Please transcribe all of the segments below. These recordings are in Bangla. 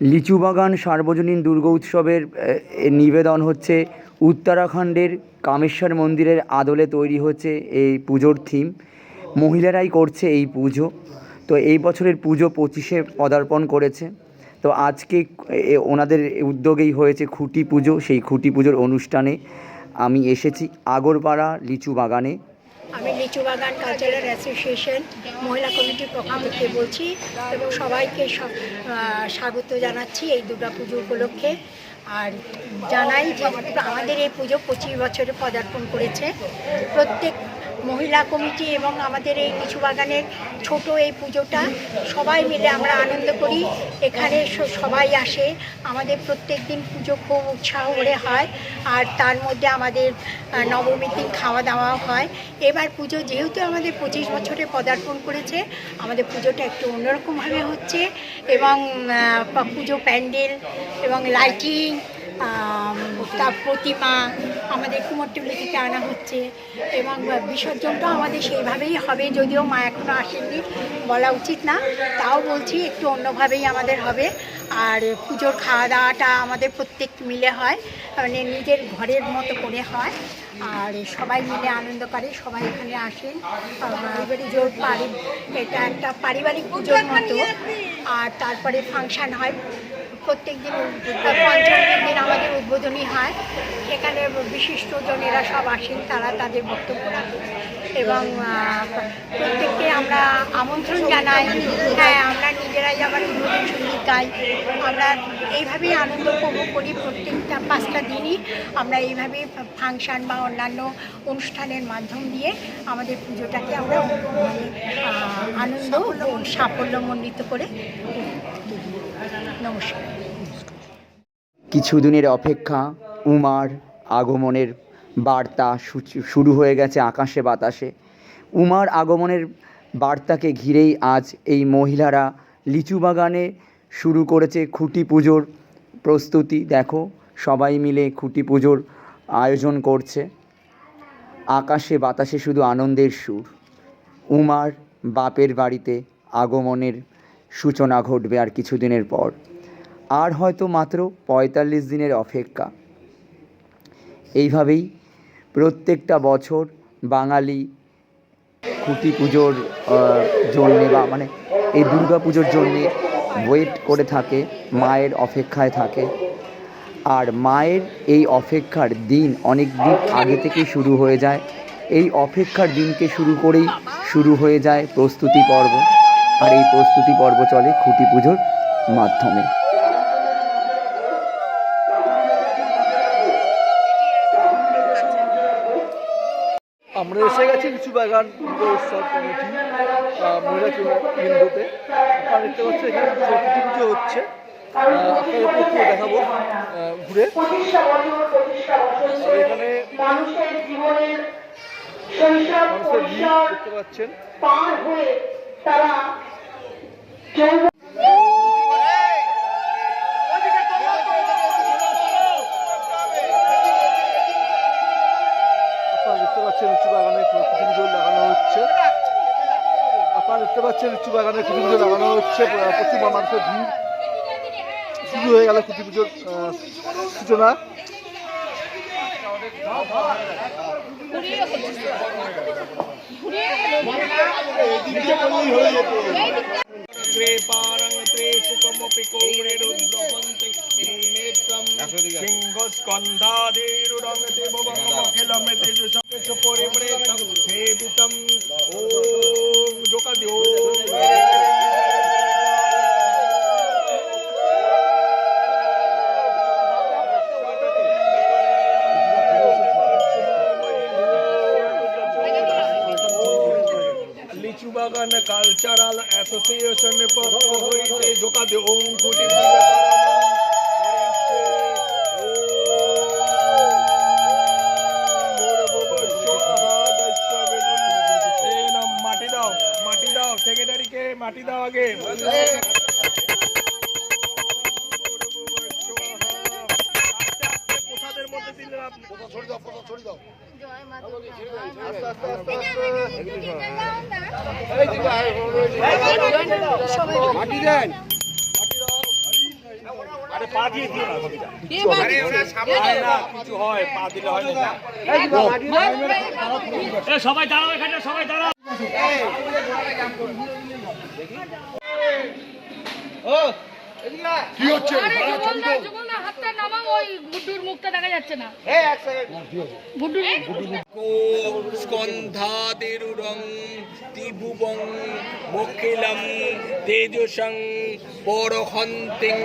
লিচুবাগান সার্বজনীন দুর্গোৎসবের এ, নিবেদন হচ্ছে। উত্তরাখণ্ডের কামেশ্বর মন্দিরের আদলে তৈরি হচ্ছে এই পুজোর থিম মহিলারাই করছে এই পুজো। তো এই বছরের পুজো পঁচিশে পদার্পণ করেছে। তো আজকে ওনাদের উদ্যোগেই হয়েছে খুঁটি পুজো। সেই খুঁটি পুজোর অনুষ্ঠানে আমি এসেছি আগরপাড়া লিচু বাগানে। আমি লিচু বাগান কালচারাল অ্যাসোসিয়েশন মহিলা কমিটির পক্ষ থেকে বলছি এবং সবাইকে স্বাগত জানাচ্ছি এই দুর্গা পুজো উপলক্ষে। আর জানাই যে আমাদের এই পুজো পঁচিশ বছরে পদার্পণ করেছে। প্রত্যেক মহিলা কমিটি এবং আমাদের এই লিচু বাগানের ছোট এই পুজোটা, সবাই মিলে আমরা আনন্দ করি। এখানে সবাই আসে। আমাদের প্রত্যেক দিন পুজো খুব উৎসাহ করে হয়। আর তার মধ্যে আমাদের নবমীর দিন খাওয়া দাওয়া হয়। এবার পুজো যেহেতু আমাদের পঁচিশ বছরে পদার্পণ করেছে, আমাদের পুজোটা একটু অন্যরকমভাবে হচ্ছে এবং পুজো প্যান্ডেল এবং লাইটিং তার প্রতিমা, আমাদের কুমোরটুলি থেকে আনা হচ্ছে এবং বিসর্জনটাও আমাদের সেইভাবেই হবে, যদিও মা এখনও আসেননি, বলা উচিত না। তাও বলছি একটু অন্যভাবেই আমাদের হবে। আর পুজোর খাওয়া দাওয়াটা আমাদের প্রত্যেক মিলে হয় মানে নিজের ঘরের মতো করে হয়। আর সবাই মিলে আনন্দ করে, সবাই এখানে আসেন। জোর পারি এটা একটা পারিবারিক পুজোর মতো। আর তারপরে ফাংশান হয়। প্রত্যেক দিন পঞ্চমের দিন আমাদের উদ্বোধনী হয়। সেখানে বিশিষ্টজনেরা সব আসেন, তারা তাদের বক্তব্য রাখেন। এবং প্রত্যেককে আমরা আমন্ত্রণ জানাই। হ্যাঁ আমরা নিজেরাই আবার উদ্বোধন সংগীত গাই। আমরা এইভাবেই আনন্দ উপভোগ করি প্রত্যেকটা পাঁচটা দিনই। আমরা এইভাবেই ফাংশান বা অন্যান্য অনুষ্ঠানের মাধ্যম দিয়ে আমাদের পুজোটাকে আমরা মানে আনন্দ সাফল্যমণ্ডিত করে নমস্কার। কিছুদিনের অপেক্ষা, উমার আগমনের বার্তা শুরু হয়ে গেছে আকাশে বাতাসে। উমার আগমনের বার্তাকে ঘিরেই আজ এই মহিলারা লিচু বাগানে শুরু করেছে খুঁটি পুজোর প্রস্তুতি। দেখো, সবাই মিলে খুঁটি পুজোর আয়োজন করছে। আকাশে বাতাসে শুধু আনন্দের সুর। উমার বাপের বাড়িতে আগমনের সূচনা ঘটবে আর কিছুদিনের পর। আর হয়তো মাত্র পঁয়তাল্লিশ দিনের অপেক্ষা। এইভাবেই প্রত্যেকটা বছর বাঙালি খুঁটি পুজোর জন্যে বা মানে এই দুর্গা পুজোর জন্যে ওয়েট করে থাকে, মায়ের অপেক্ষায় থাকে। আর মায়ের এই অপেক্ষার দিন অনেক দিন আগে থেকে শুরু হয়ে যায়। এই অপেক্ষার দিনকে শুরু করেই শুরু হয়ে যায় প্রস্তুতি পর্ব। আর এই প্রস্তুতি পর্ব চলে খুঁটি পুজোর মাধ্যমে। বাগান দুর্গ উৎসব কমিটি মহিলা কেন্দ্রতে। আপনারা দেখতে পাচ্ছেন এখানে পুজো পুজো হচ্ছে। আপনাদের দেখাবো ঘুরে। এখানে মানুষের জীবনের দেখতে পাচ্ছেন। পার হয়ে তারা আপনারা দেখতে পাচ্ছেন লিচু বাগানে খুঁটি পুজো লাগানো হচ্ছে। প্রচুর মানুষের ভিড়। শুরু হয়ে গেল খুঁটি পুজোর সূচনা। সিংহস্কন্ধাদিরুরঙ্গতে ভবঙ্গমখিলমিতি যুষপিচ বাগান কালচারাল অ্যাসোসিয়েশন পক্ষ হইতে যোগাদ্য ওম কুটি মাটি দাও আগে। সবাই হয় পা দিলে হয় না স্কন্ধাদিরুরং ত্রিভুবং তেজসং পরহন্তিং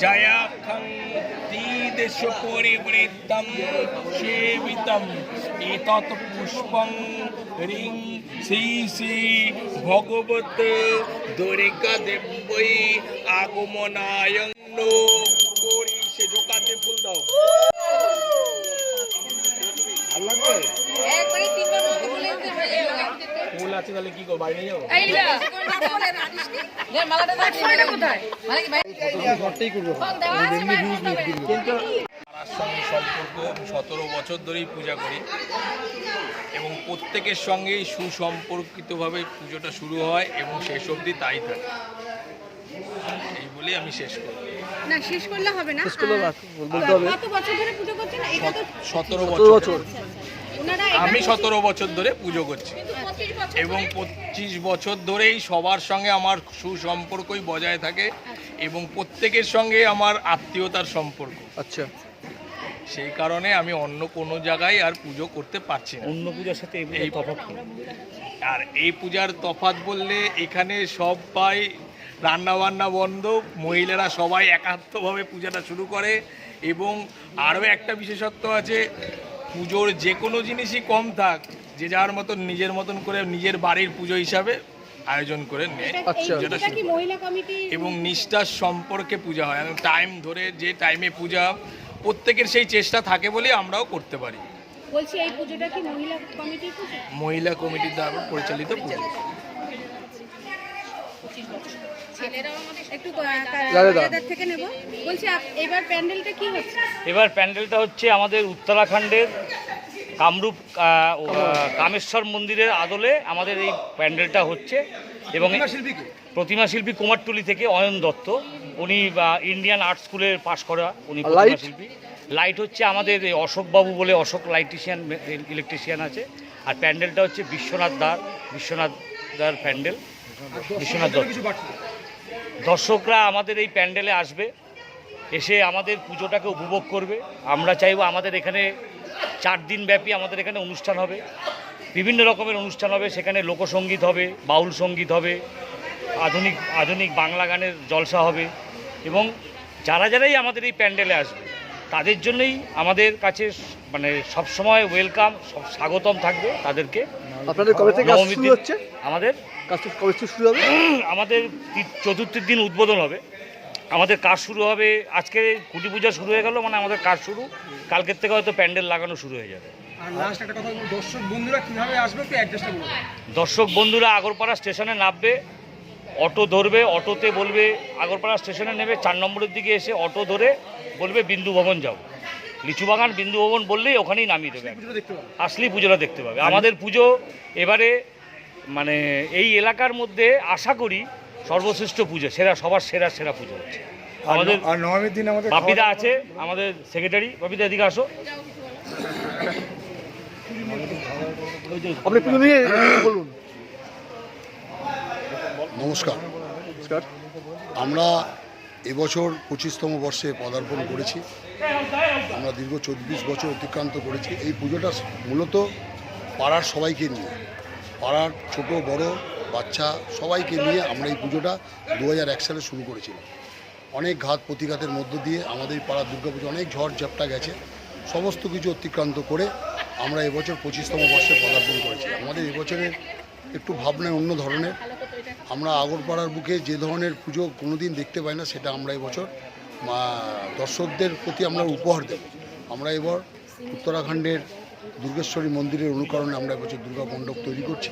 জয়াখং তীদেশ পরিবৃত্তম সেবিতম। এতৎ পুষ্পং রিং শ্রী শ্রী ভগবত দরিকা দেবৈ আগমনায়ং করি সে জোকাতে ফুল দাও। ফুল আছে তাহলে কি করব বাইরে যাব এই না মালাটা কোথায়? মানে কি তার সঙ্গে সম্পর্ক সতেরো বছর ধরেই পূজা করি। এবং প্রত্যেকের সঙ্গেই সুসম্পর্কিতভাবে পুজোটা শুরু হয় এবং শেষ অবধি তাই থাকে। এই বলেই আমি শেষ করি। না শেষ করলে হবে না। শেষ করলে না, বলতে হবে। কত বছর ধরে পুজো করছেন এটা তো সতেরো সতেরো বছর। বছর। আমি সতেরো বছর ধরে পুজো করছি। এবং পঁচিশ বছর ধরেই সবার সঙ্গে আমার সুসম্পর্কই বজায় থাকে এবং প্রত্যেকের সঙ্গে আমার আত্মীয়তার সম্পর্ক। আচ্ছা। সেই কারণে আমি অন্য কোনো জায়গায় আর পুজো করতে পারছি না। অন্য পূজার সাথে এই তফাৎ আর এই পূজার তফাৎ বললে এখানে সবাই রান্না বান্না বন্ধ মহিলারা সবাই একাত্মভাবে পূজাটা শুরু করে এবং আরও একটা বিশেষত্ব আছে পুজোর যে কোনো জিনিসই কম থাক যে যার মতন নিজের মতন করে নিজের বাড়ির পুজো হিসাবে আয়োজন করে নেয় আচ্ছা। এবং নিষ্ঠার সম্পর্কে পূজা হয়। টাইম ধরে যে টাইমে পূজা প্রত্যেকের সেই চেষ্টা থাকে বলে আমরাও করতে পারি। বলছি এই পুজোটা কি মহিলা কমিটির পুজো? মহিলা কমিটির দ্বারা পরিচালিত পুজো। একটু দাদা, দাদা। দাদার থেকে নেব। বলছি আপ- এবার প্যান্ডেলটা কি হচ্ছে? এবার প্যান্ডেলটা হচ্ছে আমাদের উত্তরাখণ্ডের কামরূপ কামেশ্বর মন্দিরের আদলে আমাদের এই প্যান্ডেলটা হচ্ছে এবং প্রতিমা শিল্পী কুমারটুলি থেকে অয়ন দত্ত। উনি ইন্ডিয়ান আর্ট স্কুলের পাশ করা উনি প্রতিমা লাইট? শিল্পী। লাইট হচ্ছে আমাদের এই অশোকবাবু বলে অশোক লাইটিশিয়ান ইলেকট্রিশিয়ান আছে। আর প্যান্ডেলটা হচ্ছে বিশ্বনাথ দার বিশ্বনাথ দার প্যান্ডেল বিশ্বনাথ দত্ত। দর্শকরা আমাদের এই প্যান্ডেলে আসবে। এসে আমাদের পুজোটাকে উপভোগ করবে। আমরা চাইব আমাদের এখানে চার দিন ব্যাপী আমাদের এখানে অনুষ্ঠান হবে। বিভিন্ন রকমের অনুষ্ঠান হবে সেখানে লোকসঙ্গীত হবে বাউল সংগীত হবে আধুনিক আধুনিক বাংলা গানের জলসা হবে এবং যারা যারাই আমাদের এই প্যান্ডেলে আসবে তাদের জন্যই আমাদের কাছে মানে সবসময় ওয়েলকাম সব স্বাগতম থাকবে তাদেরকে। আপনাদের কবে থেকে হচ্ছে? আমাদের? কাজ কবে শুরু হবে? আমাদের চতুর্থের দিন উদ্বোধন হবে। আমাদের কাজ শুরু হবে আজকে কুটি পূজা শুরু হয়ে গেল মানে আমাদের কাজ শুরু। কালকের থেকে হয়তো প্যান্ডেল লাগানো শুরু হয়ে যাবে। আর লাস্ট একটা কথা বলব, দর্শক বন্ধুরা কীভাবে আসবে একটু অ্যাড্রেসটা বলুন। দর্শক বন্ধুরা আগরপাড়া স্টেশনে নামবে অটো ধরবে অটোতে বলবে আগরপাড়া স্টেশনে নেবে চার নম্বরের দিকে এসে অটো ধরে বলবে বিন্দু ভবন যাব। লিচু বাগান বিন্দু ভবন বললেই ওখানেই নামিয়ে দেবে। আসলেই পুজোটা দেখতে পাবে। আমাদের পুজো এবারে মানে এই এলাকার মধ্যে আশা করি সর্বশ্রেষ্ঠ পুজো সেরা সবার সেরা সেরা পুজো হচ্ছে। আমাদের আর নবমীর দিন আমাদের বাপিদা আছে আমাদের সেক্রেটারি বাপিদা এদিকে আসো। আপনি পুজো নিয়ে বলুন। নমস্কার। নমস্কার। আমরা এবছর পঁচিশতম বর্ষে পদার্পণ করেছি। আমরা দীর্ঘ চব্বিশ বছর অতিক্রান্ত করেছি। এই পুজোটা মূলত পাড়ার সবাইকে নিয়ে পাড়ার ছোট বড় বাচ্চা সবাইকে নিয়ে আমরা এই পুজোটা দু সালে শুরু করেছিলাম। অনেক ঘাত প্রতিঘাতের মধ্য দিয়ে আমাদের পাড়ার দুর্গাপুজো অনেক ঝড় ঝাপটা গেছে। সমস্ত কিছু অতিক্রান্ত করে আমরা এবছর পঁচিশতম বর্ষে পদার্পণ করেছি। আমাদের এবছরের একটু ভাবনায় অন্য ধরনের। আমরা আগরপাড়ার বুকে যে ধরনের পুজো কোনোদিন দেখতে পাই না, সেটা আমরা এবছর দর্শকদের প্রতি আমরা উপহার দেব। আমরা এবার উত্তরাখণ্ডের দুর্গেশ্বরী মন্দিরের অনুকরণে আমরা এবছর দুর্গা মণ্ডপ তৈরি করছি।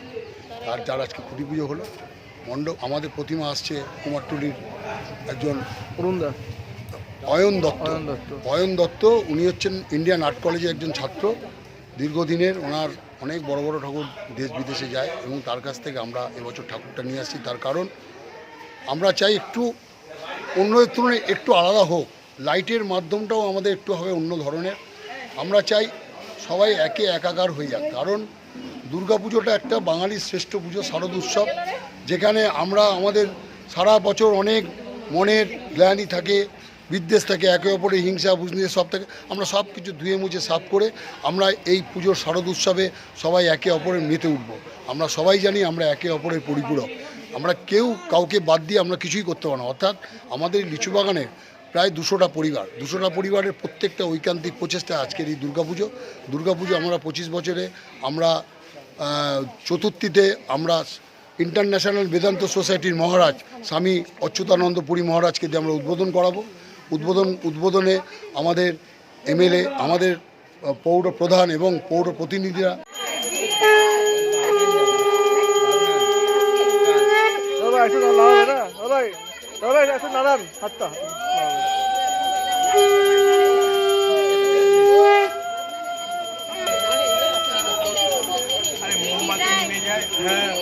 আর যার আজকে খুঁটি পুজো হলো মণ্ডপ আমাদের প্রতিমা আসছে কুমারটুলির একজন অয়ন দত্ত। অয়ন দত্ত। অয়ন দত্ত উনি হচ্ছেন ইন্ডিয়ান আর্ট কলেজের একজন ছাত্র। দীর্ঘদিনের ওনার অনেক বড় বড় ঠাকুর দেশ বিদেশে যায় এবং তার কাছ থেকে আমরা এবছর ঠাকুরটা নিয়ে আসছি। তার কারণ আমরা চাই একটু অন্যদের তুলনায় একটু আলাদা হোক। লাইটের মাধ্যমটাও আমাদের একটু হবে অন্য ধরনের। আমরা চাই সবাই একে একাকার হয়ে যাক। কারণ দুর্গাপুজোটা একটা বাঙালির শ্রেষ্ঠ পুজো, শারদ উৎসব, যেখানে আমরা আমাদের সারা বছর অনেক মনের গ্লানি থাকে, বিদ্বেষ থাকে, একে অপরের হিংসা বুঝনিয়ে সব থাকে, আমরা সব কিছু ধুয়ে মুছে, সাফ করে আমরা এই পুজোর শারদ উৎসবে সবাই একে অপরের মেতে উঠবো। আমরা সবাই জানি আমরা একে অপরের পরিপূরক। আমরা কেউ কাউকে বাদ দিয়ে আমরা কিছুই করতে পারব না। অর্থাৎ আমাদের লিচু বাগানে প্রায় দুশোটা পরিবার, দুশোটা পরিবারের প্রত্যেকটা ঐকান্তিক প্রচেষ্টা আজকের এই দুর্গাপুজো। দুর্গাপুজো আমরা পঁচিশ বছরে আমরা চতুর্থীতে আমরা ইন্টারন্যাশনাল বেদান্ত সোসাইটির মহারাজ স্বামী অচ্যুতানন্দ পুরী মহারাজকে দিয়ে আমরা উদ্বোধন করাবো। উদ্বোধন, উদ্বোধনে আমাদের এমএলএ, আমাদের পৌর প্রধান এবং পৌর প্রতিনিধিরা আরে মোমবাতি নিয়ে যায় হ্যাঁ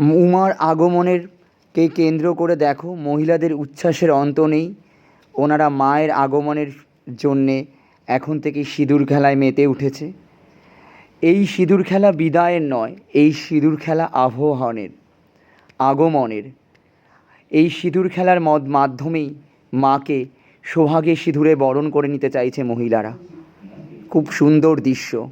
উমার আগমনের কে কেন্দ্র করে দেখো, মহিলাদের উচ্ছ্বাসের অন্ত নেই। ওনারা মায়ের আগমনের জন্যে এখন থেকে সিঁদুর খেলায় মেতে উঠেছে। এই সিঁদুর খেলা বিদায়ের নয়, এই সিঁদুর খেলা আহ্বানের আগমনের। এই সিঁদুর খেলার মদ মাধ্যমেই মাকে সোহাগে সিঁদুরে বরণ করে নিতে চাইছে মহিলারা। খুব সুন্দর দৃশ্য।